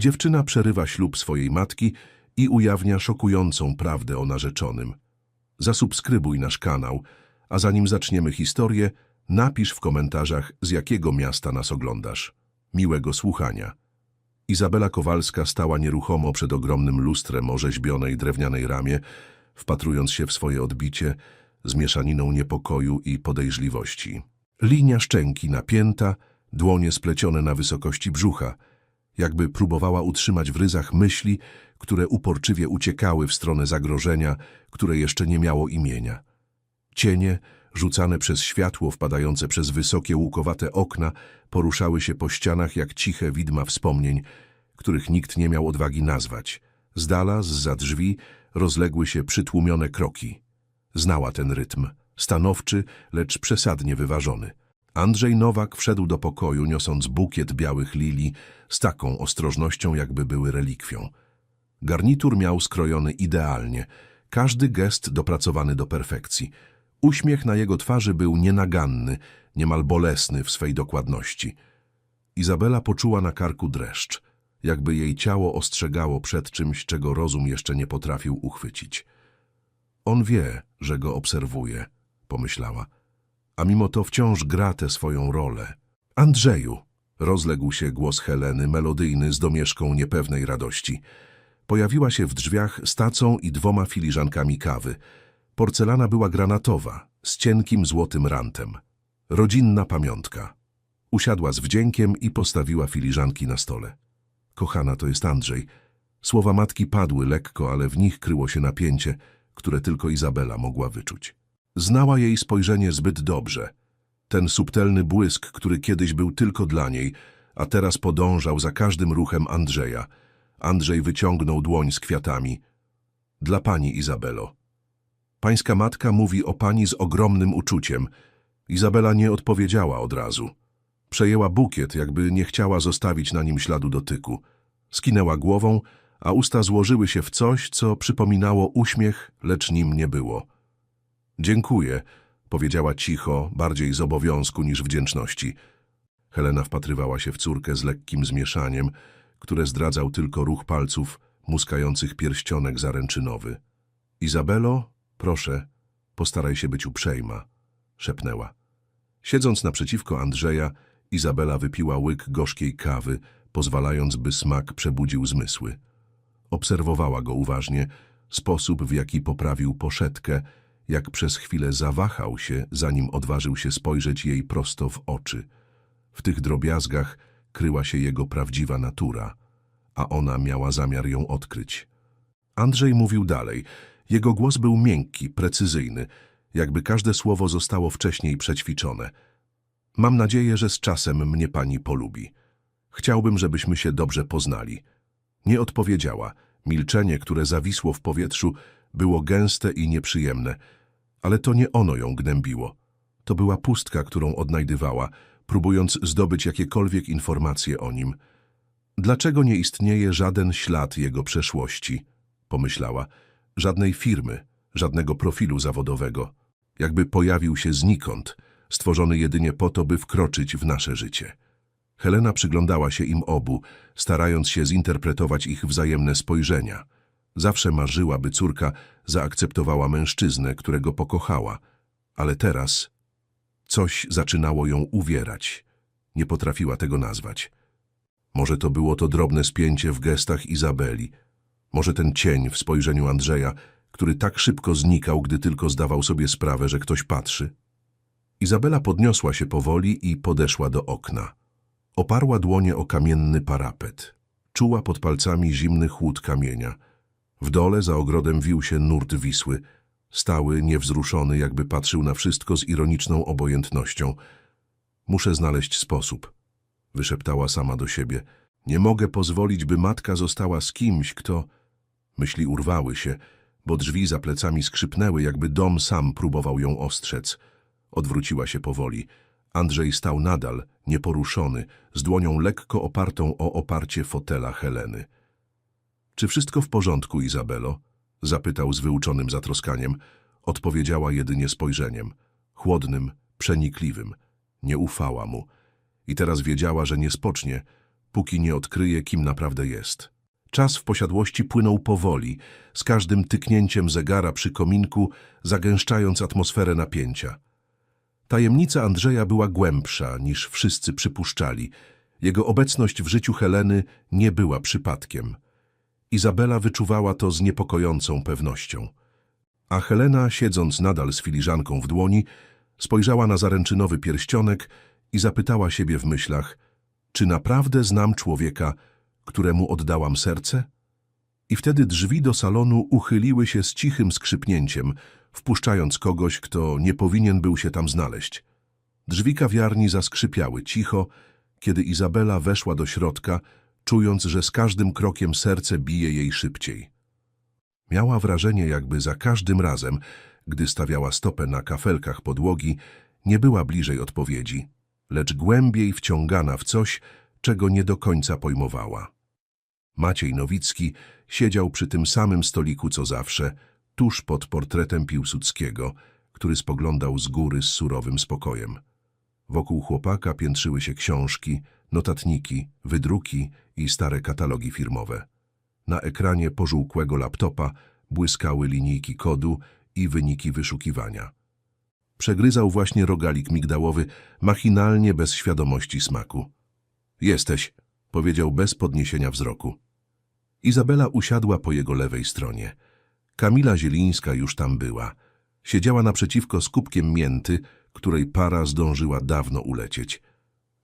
Dziewczyna przerywa ślub swojej matki i ujawnia szokującą prawdę o narzeczonym. Zasubskrybuj nasz kanał, a zanim zaczniemy historię, napisz w komentarzach, z jakiego miasta nas oglądasz. Miłego słuchania. Izabela Kowalska stała nieruchomo przed ogromnym lustrem o rzeźbionej drewnianej ramie, wpatrując się w swoje odbicie z mieszaniną niepokoju i podejrzliwości. Linia szczęki napięta, dłonie splecione na wysokości brzucha, jakby próbowała utrzymać w ryzach myśli, które uporczywie uciekały w stronę zagrożenia, które jeszcze nie miało imienia. Cienie, rzucane przez światło wpadające przez wysokie łukowate okna, poruszały się po ścianach jak ciche widma wspomnień, których nikt nie miał odwagi nazwać. Z dala, zza drzwi, rozległy się przytłumione kroki. Znała ten rytm, stanowczy, lecz przesadnie wyważony. Andrzej Nowak wszedł do pokoju, niosąc bukiet białych lilii z taką ostrożnością, jakby były relikwią. Garnitur miał skrojony idealnie, każdy gest dopracowany do perfekcji. Uśmiech na jego twarzy był nienaganny, niemal bolesny w swej dokładności. Izabela poczuła na karku dreszcz, jakby jej ciało ostrzegało przed czymś, czego rozum jeszcze nie potrafił uchwycić. On wie, że go obserwuje, pomyślała, a mimo to wciąż gra tę swoją rolę. Andrzeju, rozległ się głos Heleny, melodyjny z domieszką niepewnej radości. Pojawiła się w drzwiach z tacą i dwoma filiżankami kawy. Porcelana była granatowa, z cienkim złotym rantem. Rodzinna pamiątka. Usiadła z wdziękiem i postawiła filiżanki na stole. Kochana, to jest Andrzej. Słowa matki padły lekko, ale w nich kryło się napięcie, które tylko Izabela mogła wyczuć. Znała jej spojrzenie zbyt dobrze. Ten subtelny błysk, który kiedyś był tylko dla niej, a teraz podążał za każdym ruchem Andrzeja. Andrzej wyciągnął dłoń z kwiatami. Dla pani, Izabelo. Pańska matka mówi o pani z ogromnym uczuciem. Izabela nie odpowiedziała od razu. Przejęła bukiet, jakby nie chciała zostawić na nim śladu dotyku. Skinęła głową, a usta złożyły się w coś, co przypominało uśmiech, lecz nim nie było. Dziękuję, powiedziała cicho, bardziej z obowiązku niż wdzięczności. Helena wpatrywała się w córkę z lekkim zmieszaniem, które zdradzał tylko ruch palców muskających pierścionek zaręczynowy. Izabelo, proszę, postaraj się być uprzejma, szepnęła. Siedząc naprzeciwko Andrzeja, Izabela wypiła łyk gorzkiej kawy, pozwalając, by smak przebudził zmysły. Obserwowała go uważnie, sposób, w jaki poprawił poszetkę, jak przez chwilę zawahał się, zanim odważył się spojrzeć jej prosto w oczy. W tych drobiazgach kryła się jego prawdziwa natura, a ona miała zamiar ją odkryć. Andrzej mówił dalej. Jego głos był miękki, precyzyjny, jakby każde słowo zostało wcześniej przećwiczone. Mam nadzieję, że z czasem mnie pani polubi. Chciałbym, żebyśmy się dobrze poznali. Nie odpowiedziała. Milczenie, które zawisło w powietrzu, było gęste i nieprzyjemne, ale to nie ono ją gnębiło. To była pustka, którą odnajdywała, próbując zdobyć jakiekolwiek informacje o nim. Dlaczego nie istnieje żaden ślad jego przeszłości? Pomyślała. Żadnej firmy, żadnego profilu zawodowego. Jakby pojawił się znikąd, stworzony jedynie po to, by wkroczyć w nasze życie. Helena przyglądała się im obu, starając się zinterpretować ich wzajemne spojrzenia. Zawsze marzyła, by córka zaakceptowała mężczyznę, którego pokochała, ale teraz coś zaczynało ją uwierać. Nie potrafiła tego nazwać. Może to było to drobne spięcie w gestach Izabeli, może ten cień w spojrzeniu Andrzeja, który tak szybko znikał, gdy tylko zdawał sobie sprawę, że ktoś patrzy. Izabela podniosła się powoli i podeszła do okna. Oparła dłonie o kamienny parapet. Czuła pod palcami zimny chłód kamienia. W dole za ogrodem wił się nurt Wisły. Stały, niewzruszony, jakby patrzył na wszystko z ironiczną obojętnością. Muszę znaleźć sposób, wyszeptała sama do siebie. Nie mogę pozwolić, by matka została z kimś, kto... Myśli urwały się, bo drzwi za plecami skrzypnęły, jakby dom sam próbował ją ostrzec. Odwróciła się powoli. Andrzej stał nadal, nieporuszony, z dłonią lekko opartą o oparcie fotela Heleny. Czy wszystko w porządku, Izabelo? Zapytał z wyuczonym zatroskaniem. Odpowiedziała jedynie spojrzeniem. Chłodnym, przenikliwym. Nie ufała mu. I teraz wiedziała, że nie spocznie, póki nie odkryje, kim naprawdę jest. Czas w posiadłości płynął powoli, z każdym tyknięciem zegara przy kominku, zagęszczając atmosferę napięcia. Tajemnica Andrzeja była głębsza, niż wszyscy przypuszczali. Jego obecność w życiu Heleny nie była przypadkiem. Izabela wyczuwała to z niepokojącą pewnością. A Helena, siedząc nadal z filiżanką w dłoni, spojrzała na zaręczynowy pierścionek i zapytała siebie w myślach, czy naprawdę znam człowieka, któremu oddałam serce? I wtedy drzwi do salonu uchyliły się z cichym skrzypnięciem, wpuszczając kogoś, kto nie powinien był się tam znaleźć. Drzwi kawiarni zaskrzypiały cicho, kiedy Izabela weszła do środka, czując, że z każdym krokiem serce bije jej szybciej. Miała wrażenie, jakby za każdym razem, gdy stawiała stopę na kafelkach podłogi, nie była bliżej odpowiedzi, lecz głębiej wciągana w coś, czego nie do końca pojmowała. Maciej Nowicki siedział przy tym samym stoliku co zawsze, tuż pod portretem Piłsudskiego, który spoglądał z góry z surowym spokojem. Wokół chłopaka piętrzyły się książki, notatniki, wydruki i stare katalogi firmowe. Na ekranie pożółkłego laptopa błyskały linijki kodu i wyniki wyszukiwania. Przegryzał właśnie rogalik migdałowy, machinalnie bez świadomości smaku. Jesteś, powiedział bez podniesienia wzroku. Izabela usiadła po jego lewej stronie. Kamila Zielińska już tam była. Siedziała naprzeciwko z kubkiem mięty, której para zdążyła dawno ulecieć.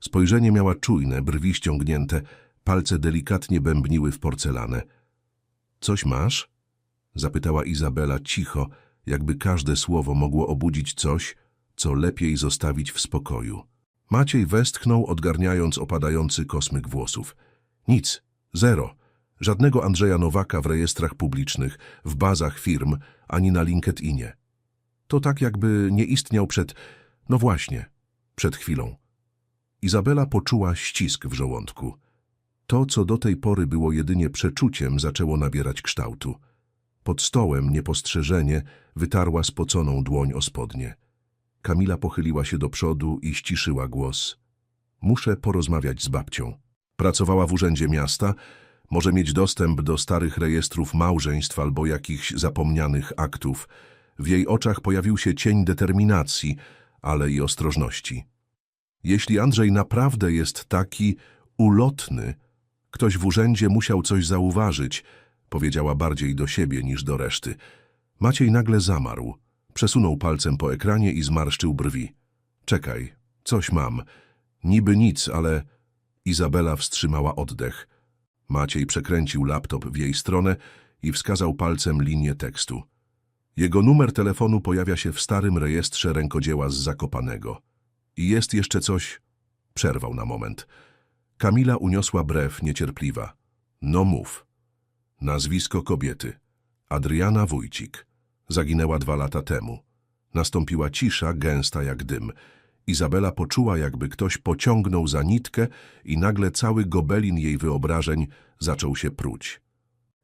Spojrzenie miała czujne, brwi ściągnięte, palce delikatnie bębniły w porcelanę. Coś masz? Zapytała Izabela cicho, jakby każde słowo mogło obudzić coś, co lepiej zostawić w spokoju. Maciej westchnął, odgarniając opadający kosmyk włosów. Nic, zero. Żadnego Andrzeja Nowaka w rejestrach publicznych, w bazach firm, ani na LinkedInie. To tak jakby nie istniał przed... no właśnie, przed chwilą. Izabela poczuła ścisk w żołądku. To, co do tej pory było jedynie przeczuciem, zaczęło nabierać kształtu. Pod stołem, niepostrzeżenie, wytarła spoconą dłoń o spodnie. Kamila pochyliła się do przodu i ściszyła głos. Muszę porozmawiać z babcią. Pracowała w urzędzie miasta, może mieć dostęp do starych rejestrów małżeństw albo jakichś zapomnianych aktów. W jej oczach pojawił się cień determinacji, ale i ostrożności. Jeśli Andrzej naprawdę jest taki ulotny, ktoś w urzędzie musiał coś zauważyć, powiedziała bardziej do siebie niż do reszty. Maciej nagle zamarł. Przesunął palcem po ekranie i zmarszczył brwi. Czekaj, coś mam. Niby nic, ale... Izabela wstrzymała oddech. Maciej przekręcił laptop w jej stronę i wskazał palcem linię tekstu. Jego numer telefonu pojawia się w starym rejestrze rękodzieła z Zakopanego. I jest jeszcze coś... Przerwał na moment. Kamila uniosła brew niecierpliwa. No mów. Nazwisko kobiety. Adriana Wójcik. Zaginęła dwa lata temu. Nastąpiła cisza, gęsta jak dym. Izabela poczuła, jakby ktoś pociągnął za nitkę i nagle cały gobelin jej wyobrażeń zaczął się pruć.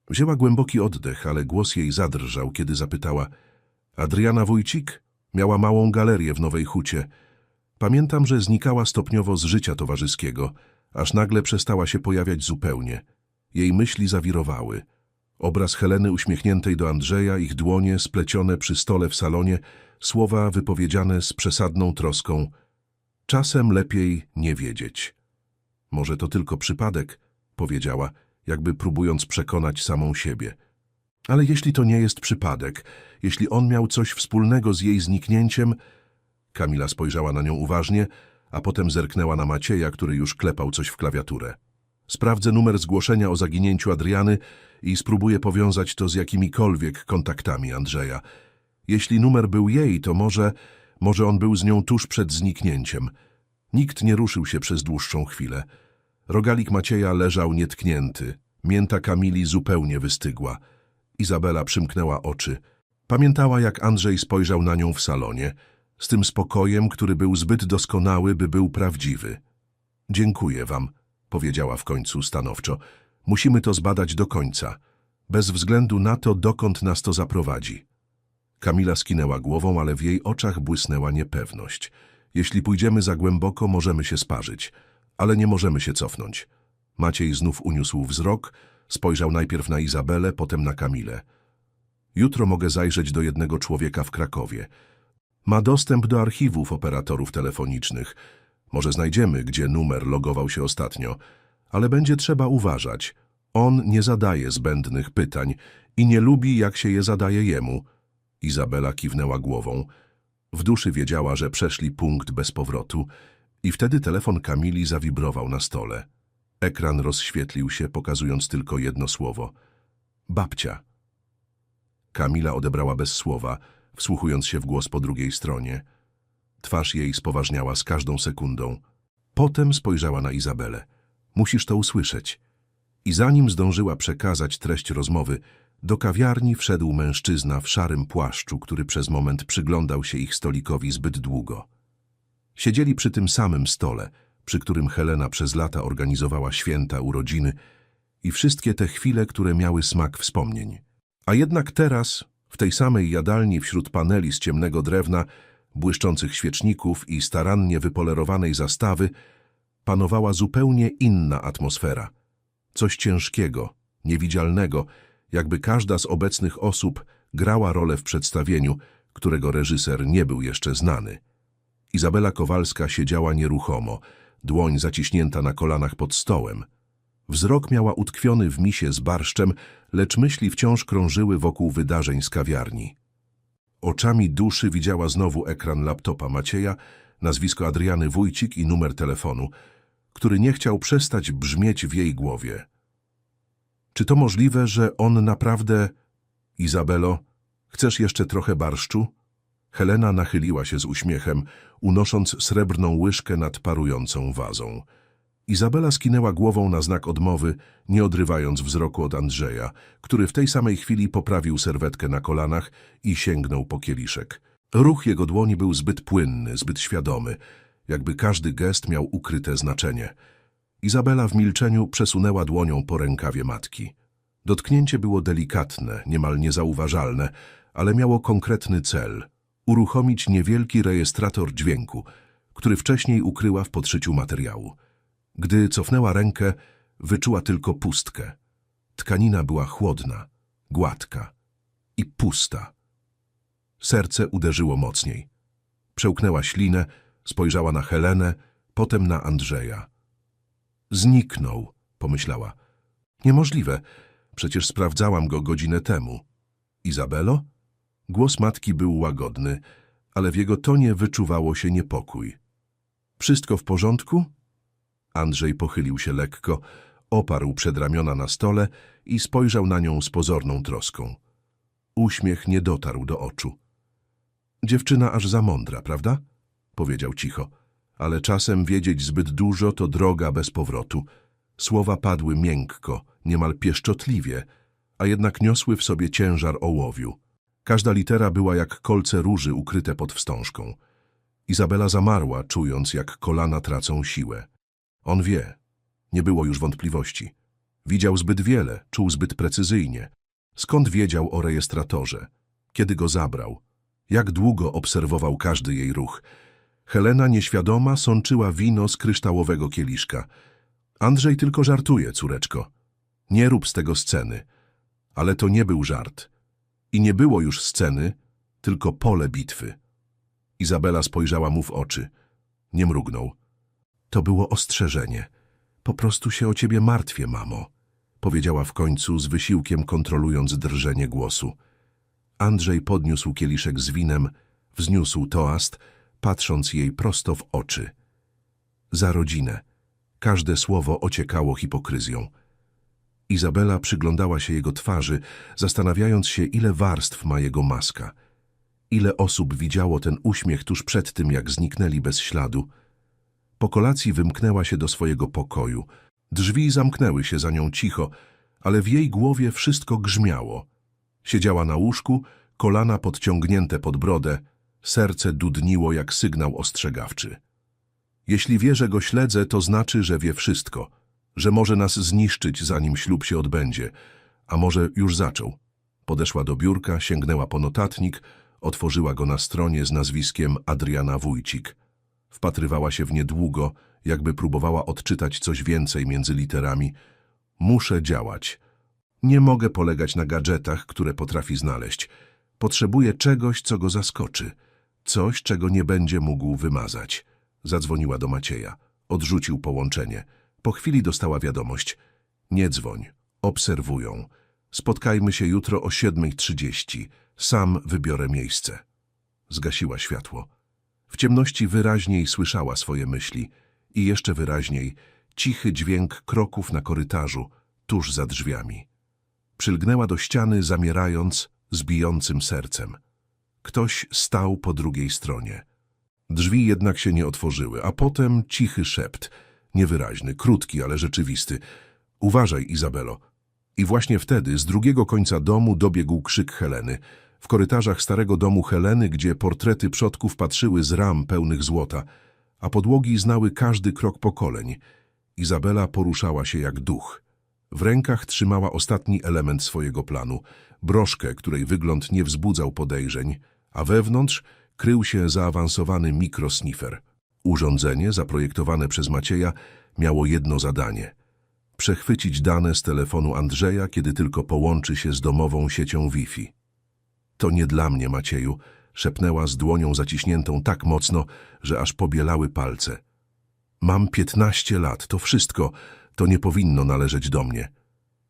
Wzięła głęboki oddech, ale głos jej zadrżał, kiedy zapytała Adriana Wójcik? Miała małą galerię w Nowej Hucie. Pamiętam, że znikała stopniowo z życia towarzyskiego, aż nagle przestała się pojawiać zupełnie. Jej myśli zawirowały. Obraz Heleny uśmiechniętej do Andrzeja, ich dłonie splecione przy stole w salonie, słowa wypowiedziane z przesadną troską. Czasem lepiej nie wiedzieć. Może to tylko przypadek, powiedziała, jakby próbując przekonać samą siebie. Ale jeśli to nie jest przypadek, jeśli on miał coś wspólnego z jej zniknięciem... Kamila spojrzała na nią uważnie, a potem zerknęła na Macieja, który już klepał coś w klawiaturę. Sprawdzę numer zgłoszenia o zaginięciu Adriany i spróbuję powiązać to z jakimikolwiek kontaktami Andrzeja. Jeśli numer był jej, to może, może on był z nią tuż przed zniknięciem. Nikt nie ruszył się przez dłuższą chwilę. Rogalik Macieja leżał nietknięty. Mięta Kamili zupełnie wystygła. Izabela przymknęła oczy. Pamiętała, jak Andrzej spojrzał na nią w salonie, z tym spokojem, który był zbyt doskonały, by był prawdziwy. Dziękuję wam, powiedziała w końcu stanowczo. Musimy to zbadać do końca, bez względu na to, dokąd nas to zaprowadzi. Kamila skinęła głową, ale w jej oczach błysnęła niepewność. Jeśli pójdziemy za głęboko, możemy się sparzyć, ale nie możemy się cofnąć. Maciej znów uniósł wzrok, spojrzał najpierw na Izabelę, potem na Kamilę. Jutro mogę zajrzeć do jednego człowieka w Krakowie. Ma dostęp do archiwów operatorów telefonicznych. Może znajdziemy, gdzie numer logował się ostatnio, ale będzie trzeba uważać. On nie zadaje zbędnych pytań i nie lubi, jak się je zadaje jemu. Izabela kiwnęła głową. W duszy wiedziała, że przeszli punkt bez powrotu i wtedy telefon Kamili zawibrował na stole. Ekran rozświetlił się, pokazując tylko jedno słowo. Babcia. Kamila odebrała bez słowa, wsłuchując się w głos po drugiej stronie. Twarz jej spoważniała z każdą sekundą. Potem spojrzała na Izabelę. Musisz to usłyszeć. I zanim zdążyła przekazać treść rozmowy, do kawiarni wszedł mężczyzna w szarym płaszczu, który przez moment przyglądał się ich stolikowi zbyt długo. Siedzieli przy tym samym stole, przy którym Helena przez lata organizowała święta urodziny i wszystkie te chwile, które miały smak wspomnień. A jednak teraz, w tej samej jadalni wśród paneli z ciemnego drewna, błyszczących świeczników i starannie wypolerowanej zastawy, panowała zupełnie inna atmosfera. Coś ciężkiego, niewidzialnego, jakby każda z obecnych osób grała rolę w przedstawieniu, którego reżyser nie był jeszcze znany. Izabela Kowalska siedziała nieruchomo, dłoń zaciśnięta na kolanach pod stołem. Wzrok miała utkwiony w misie z barszczem, lecz myśli wciąż krążyły wokół wydarzeń z kawiarni. Oczami duszy widziała znowu ekran laptopa Macieja, nazwisko Adriany Wójcik i numer telefonu, który nie chciał przestać brzmieć w jej głowie. Czy to możliwe, że on naprawdę... Izabelo, chcesz jeszcze trochę barszczu? Helena nachyliła się z uśmiechem, unosząc srebrną łyżkę nad parującą wazą. Izabela skinęła głową na znak odmowy, nie odrywając wzroku od Andrzeja, który w tej samej chwili poprawił serwetkę na kolanach i sięgnął po kieliszek. Ruch jego dłoni był zbyt płynny, zbyt świadomy, jakby każdy gest miał ukryte znaczenie. Izabela w milczeniu przesunęła dłonią po rękawie matki. Dotknięcie było delikatne, niemal niezauważalne, ale miało konkretny cel – uruchomić niewielki rejestrator dźwięku, który wcześniej ukryła w podszyciu materiału. Gdy cofnęła rękę, wyczuła tylko pustkę. Tkanina była chłodna, gładka i pusta. Serce uderzyło mocniej. Przełknęła ślinę, spojrzała na Helenę, potem na Andrzeja. Zniknął, pomyślała. Niemożliwe, przecież sprawdzałam go godzinę temu. Izabelo? Głos matki był łagodny, ale w jego tonie wyczuwało się niepokój. Wszystko w porządku? Andrzej pochylił się lekko, oparł przedramiona na stole i spojrzał na nią z pozorną troską. Uśmiech nie dotarł do oczu. Dziewczyna aż za mądra, prawda? Powiedział cicho. Ale czasem wiedzieć zbyt dużo to droga bez powrotu. Słowa padły miękko, niemal pieszczotliwie, a jednak niosły w sobie ciężar ołowiu. Każda litera była jak kolce róży ukryte pod wstążką. Izabela zamarła, czując, jak kolana tracą siłę. On wie. Nie było już wątpliwości. Widział zbyt wiele, czuł zbyt precyzyjnie. Skąd wiedział o rejestratorze? Kiedy go zabrał? Jak długo obserwował każdy jej ruch? Helena nieświadoma sączyła wino z kryształowego kieliszka. Andrzej tylko żartuje, córeczko. Nie rób z tego sceny. Ale to nie był żart. I nie było już sceny, tylko pole bitwy. Izabela spojrzała mu w oczy. Nie mrugnął. To było ostrzeżenie. Po prostu się o ciebie martwię, mamo, powiedziała w końcu z wysiłkiem kontrolując drżenie głosu. Andrzej podniósł kieliszek z winem, wzniósł toast, patrząc jej prosto w oczy. Za rodzinę. Każde słowo ociekało hipokryzją. Izabela przyglądała się jego twarzy, zastanawiając się, ile warstw ma jego maska. Ile osób widziało ten uśmiech tuż przed tym, jak zniknęli bez śladu. Po kolacji wymknęła się do swojego pokoju. Drzwi zamknęły się za nią cicho, ale w jej głowie wszystko grzmiało. Siedziała na łóżku, kolana podciągnięte pod brodę, serce dudniło jak sygnał ostrzegawczy. Jeśli wie, że go śledzę, to znaczy, że wie wszystko, że może nas zniszczyć, zanim ślub się odbędzie, a może już zaczął. Podeszła do biurka, sięgnęła po notatnik, otworzyła go na stronie z nazwiskiem Adriana Wójcik. Wpatrywała się w nie długo, jakby próbowała odczytać coś więcej między literami. Muszę działać. Nie mogę polegać na gadżetach, które potrafi znaleźć. Potrzebuję czegoś, co go zaskoczy. Coś, czego nie będzie mógł wymazać. Zadzwoniła do Macieja. Odrzucił połączenie. Po chwili dostała wiadomość. Nie dzwoń. Obserwują. Spotkajmy się jutro o 7.30. Sam wybiorę miejsce. Zgasiła światło. W ciemności wyraźniej słyszała swoje myśli i jeszcze wyraźniej cichy dźwięk kroków na korytarzu, tuż za drzwiami. Przylgnęła do ściany, zamierając, z bijącym sercem. Ktoś stał po drugiej stronie. Drzwi jednak się nie otworzyły, a potem cichy szept, niewyraźny, krótki, ale rzeczywisty. Uważaj, Izabelo. I właśnie wtedy z drugiego końca domu dobiegł krzyk Heleny. W korytarzach starego domu Heleny, gdzie portrety przodków patrzyły z ram pełnych złota, a podłogi znały każdy krok pokoleń, Izabela poruszała się jak duch. W rękach trzymała ostatni element swojego planu, broszkę, której wygląd nie wzbudzał podejrzeń, a wewnątrz krył się zaawansowany mikrosnifer. Urządzenie, zaprojektowane przez Macieja, miało jedno zadanie – przechwycić dane z telefonu Andrzeja, kiedy tylko połączy się z domową siecią Wi-Fi. To nie dla mnie, Macieju, szepnęła z dłonią zaciśniętą tak mocno, że aż pobielały palce. Mam piętnaście lat, to wszystko, to nie powinno należeć do mnie.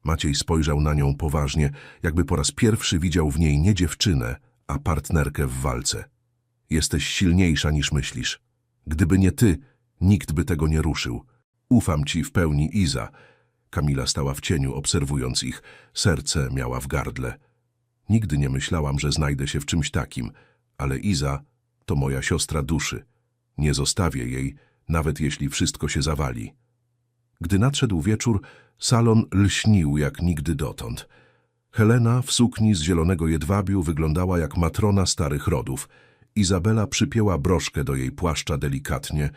Maciej spojrzał na nią poważnie, jakby po raz pierwszy widział w niej nie dziewczynę, a partnerkę w walce. Jesteś silniejsza niż myślisz. Gdyby nie ty, nikt by tego nie ruszył. Ufam ci w pełni, Iza. Kamila stała w cieniu, obserwując ich. Serce miała w gardle. Nigdy nie myślałam, że znajdę się w czymś takim, ale Iza to moja siostra duszy. Nie zostawię jej, nawet jeśli wszystko się zawali. Gdy nadszedł wieczór, salon lśnił jak nigdy dotąd. Helena w sukni z zielonego jedwabiu wyglądała jak matrona starych rodów. Izabela przypięła broszkę do jej płaszcza delikatnie,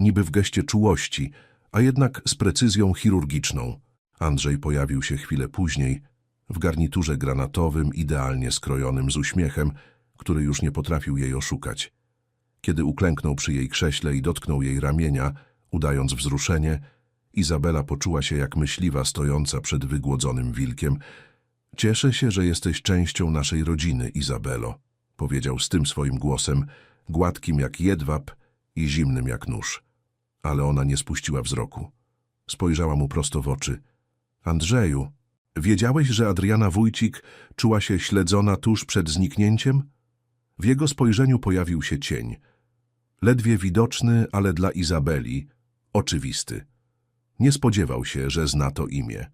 niby w geście czułości, a jednak z precyzją chirurgiczną. Andrzej pojawił się chwilę później, w garniturze granatowym, idealnie skrojonym z uśmiechem, który już nie potrafił jej oszukać. Kiedy uklęknął przy jej krześle i dotknął jej ramienia, udając wzruszenie, Izabela poczuła się jak myśliwa stojąca przed wygłodzonym wilkiem. Cieszę się, że jesteś częścią naszej rodziny, Izabelo, powiedział z tym swoim głosem, gładkim jak jedwab i zimnym jak nóż. Ale ona nie spuściła wzroku. Spojrzała mu prosto w oczy. Andrzeju, wiedziałeś, że Adriana Wójcik czuła się śledzona tuż przed zniknięciem? W jego spojrzeniu pojawił się cień. Ledwie widoczny, ale dla Izabeli oczywisty. Nie spodziewał się, że zna to imię.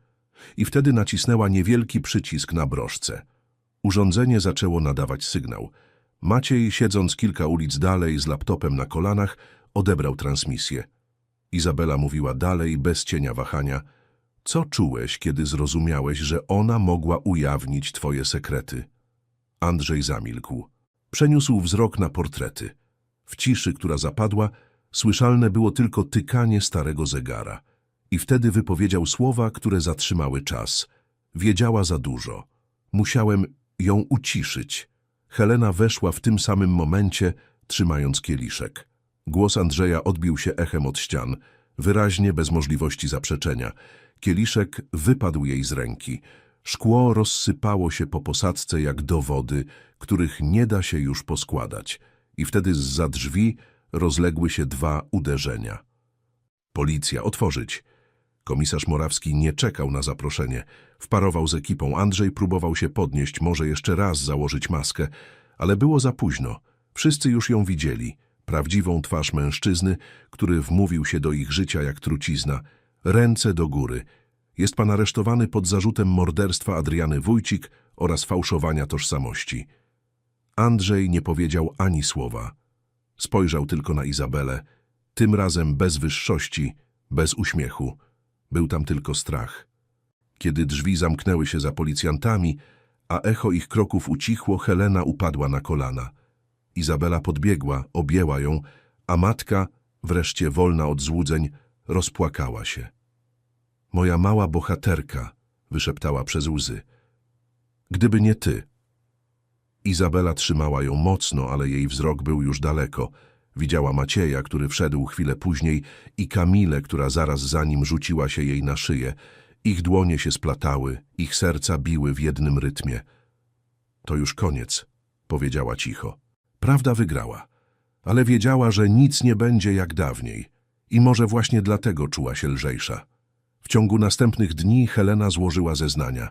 I wtedy nacisnęła niewielki przycisk na broszce. Urządzenie zaczęło nadawać sygnał. Maciej, siedząc kilka ulic dalej z laptopem na kolanach, odebrał transmisję. Izabela mówiła dalej, bez cienia wahania. Co czułeś, kiedy zrozumiałeś, że ona mogła ujawnić twoje sekrety? Andrzej zamilkł. Przeniósł wzrok na portrety. W ciszy, która zapadła, słyszalne było tylko tykanie starego zegara. I wtedy wypowiedział słowa, które zatrzymały czas. Wiedziała za dużo. Musiałem ją uciszyć. Helena weszła w tym samym momencie, trzymając kieliszek. Głos Andrzeja odbił się echem od ścian, wyraźnie bez możliwości zaprzeczenia. Kieliszek wypadł jej z ręki. Szkło rozsypało się po posadzce jak dowody, których nie da się już poskładać. I wtedy zza drzwi rozległy się dwa uderzenia. Policja, otworzyć! Komisarz Morawski nie czekał na zaproszenie. Wparował z ekipą. Andrzej próbował się podnieść, może jeszcze raz założyć maskę, ale było za późno. Wszyscy już ją widzieli. Prawdziwą twarz mężczyzny, który wmówił się do ich życia jak trucizna. Ręce do góry. Jest pan aresztowany pod zarzutem morderstwa Adriany Wójcik oraz fałszowania tożsamości. Andrzej nie powiedział ani słowa. Spojrzał tylko na Izabelę, tym razem bez wyższości, bez uśmiechu. Był tam tylko strach. Kiedy drzwi zamknęły się za policjantami, a echo ich kroków ucichło, Helena upadła na kolana. Izabela podbiegła, objęła ją, a matka, wreszcie wolna od złudzeń, rozpłakała się. Moja mała bohaterka, wyszeptała przez łzy. Gdyby nie ty. Izabela trzymała ją mocno, ale jej wzrok był już daleko. Widziała Macieja, który wszedł chwilę później i Kamilę, która zaraz za nim rzuciła się jej na szyję. Ich dłonie się splatały, ich serca biły w jednym rytmie. To już koniec, powiedziała cicho. Prawda wygrała, ale wiedziała, że nic nie będzie jak dawniej i może właśnie dlatego czuła się lżejsza. W ciągu następnych dni Helena złożyła zeznania.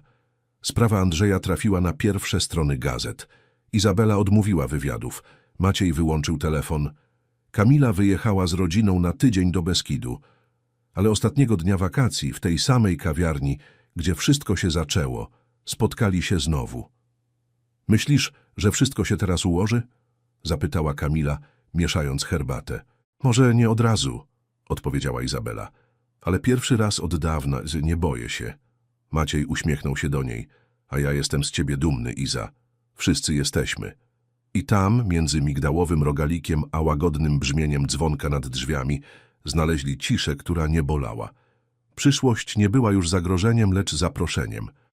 Sprawa Andrzeja trafiła na pierwsze strony gazet. Izabela odmówiła wywiadów. Maciej wyłączył telefon. Kamila wyjechała z rodziną na tydzień do Beskidu. Ale ostatniego dnia wakacji, w tej samej kawiarni, gdzie wszystko się zaczęło, spotkali się znowu. Myślisz, że wszystko się teraz ułoży? Zapytała Kamila, mieszając herbatę. Może nie od razu, odpowiedziała Izabela. Ale pierwszy raz od dawna nie boję się. Maciej uśmiechnął się do niej. A ja jestem z ciebie dumny, Iza. Wszyscy jesteśmy. I tam, między migdałowym rogalikiem a łagodnym brzmieniem dzwonka nad drzwiami, znaleźli ciszę, która nie bolała. Przyszłość nie była już zagrożeniem, lecz zaproszeniem.